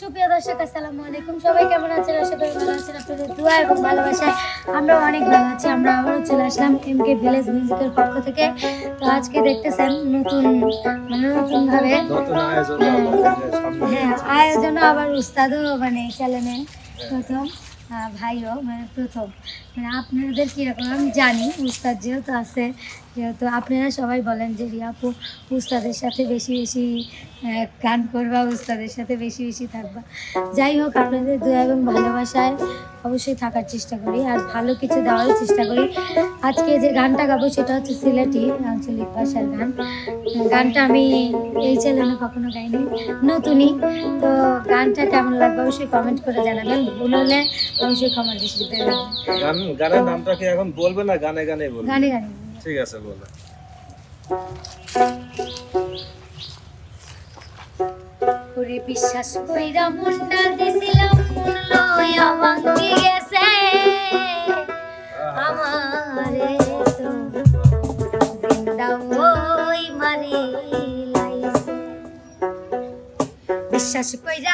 সুপ্রিয় দর্শক আসসালামু আলাইকুম। সবাই কেমন আছেন? আশা করি ভালো আছেন। আপনাদের দোয়া এবং ভালোবাসায় আমরা অনেক ভালো আছি। আমরা আবারও চলে আসলাম এম কে ভিলেজ মিউজিকের পক্ষ থেকে। তো আজকে দেখতেছেন নতুন মানে নতুন ভাবে নতুন আয়োজন সামনে। হ্যাঁ আয়োজন আবার উস্তাদও মানে চ্যানেলে প্রথম ভাইও মানে প্রথম। মানে আপনাদের কীরকম আমি জানি, উস্তাদ যেহেতু আছে, যেহেতু আপনারা সবাই বলেন যে রিয়াপু উস্তাদের সাথে বেশি বেশি গান করবা, উস্তাদের সাথে বেশি বেশি থাকবা। যাই হোক, আপনাদের দয়া এবং ভালোবাসায় অবশ্যই থাকার চেষ্টা করি আর ভালো কিছু দেওয়ার চেষ্টা করি। আজকে যে গানটা গাবো সেটা হচ্ছে সিলেটি আঞ্চলিক ভাষার গান। গানটা আমি এই চ্যানেলে কখনো গাইনি, নতুনই। তো গানটা কেমন লাগবে অবশ্যই কমেন্ট করে জানাবেন। ভুল হলে অবশ্যই ক্ষমা দৃষ্টিতে দেখবেন গান গানের নামটা কি এখন বলবে না? গানে গানে বলবে। গানে গানে ঠিক আছে বলো। ওরে বিশ্বাস কইরা মুন্ডা দিছিলাম লয়া ভাঙ্গি গেছে। আমারে তো জিন্দা ওই মারি লাইছে বিশ্বাস কইরা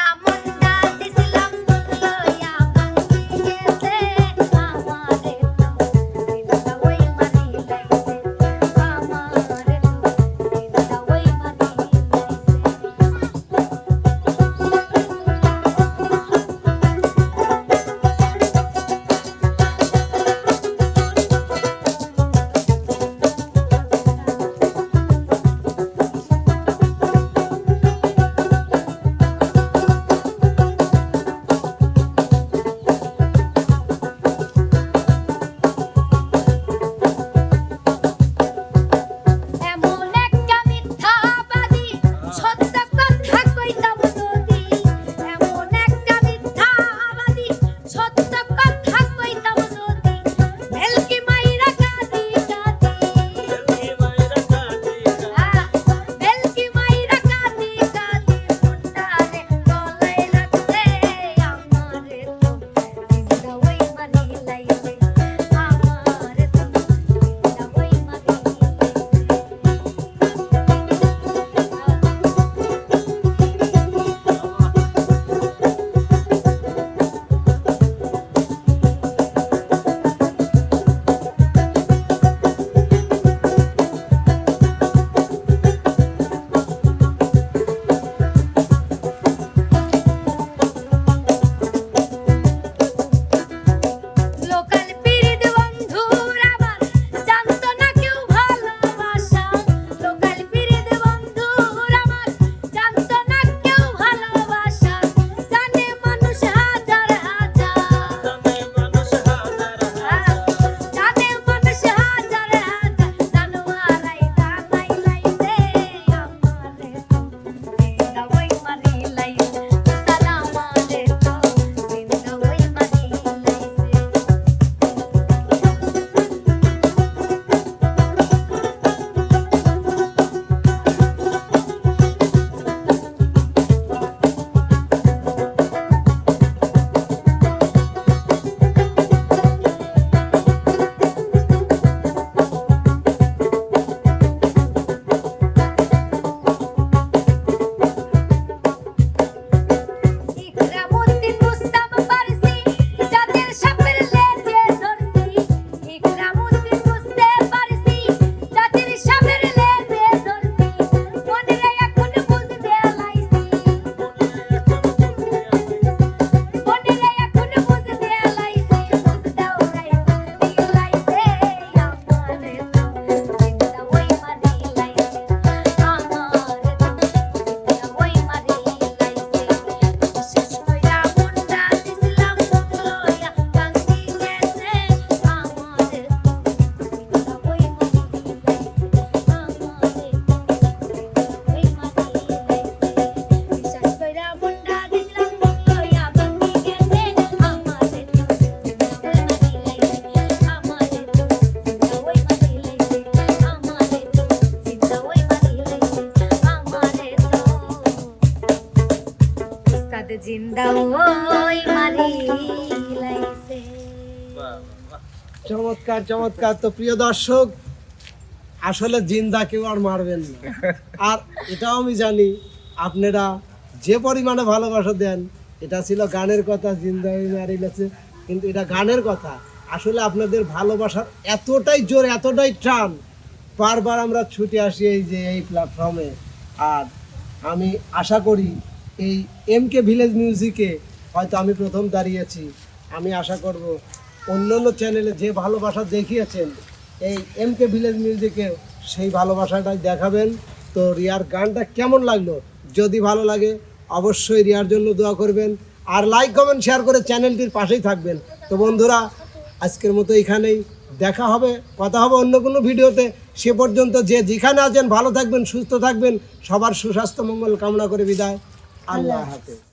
জিন্দা মারি চমৎকার চমৎকার। তো প্রিয় দর্শক, আসলে জিন্দা কেউ আর মারবেন না। আর এটাও আমি জানি, আপনারা যে পরিমাণে ভালোবাসা দেন, এটা ছিল গানের কথা জিন্দাই মারিলেছে কিন্তু এটা গানের কথা। আসলে আপনাদের ভালোবাসার এতটাই জোর, এতটাই টান, বারবার আমরা ছুটে আসি এই যে এই প্ল্যাটফর্মে আর আমি আশা করি এই এম কে ভিলেজ মিউজিকে হয়তো আমি প্রথম দাঁড়িয়েছি। আমি আশা করব অন্য অন্য চ্যানেলে যে ভালোবাসা দেখিয়েছেন, এই এম কে ভিলেজ মিউজিকে সেই ভালোবাসাটাই দেখাবেন। তো রিয়ার গানটা কেমন লাগল? যদি ভালো লাগে, অবশ্যই রিয়ার জন্য দোয়া করবেন। আর লাইক কমেন্ট শেয়ার করে চ্যানেলটির পাশেই থাকবেন। তো বন্ধুরা, আজকের মতো এখানেই দেখা হবে, কথা হবে অন্য কোনো ভিডিওতে। সে পর্যন্ত যে যেখানে আছেন, ভালো থাকবেন, সুস্থ থাকবেন। সবার সুস্বাস্থ্য, মঙ্গল কামনা করে বিদায়। আল্লাহ হাফেজ।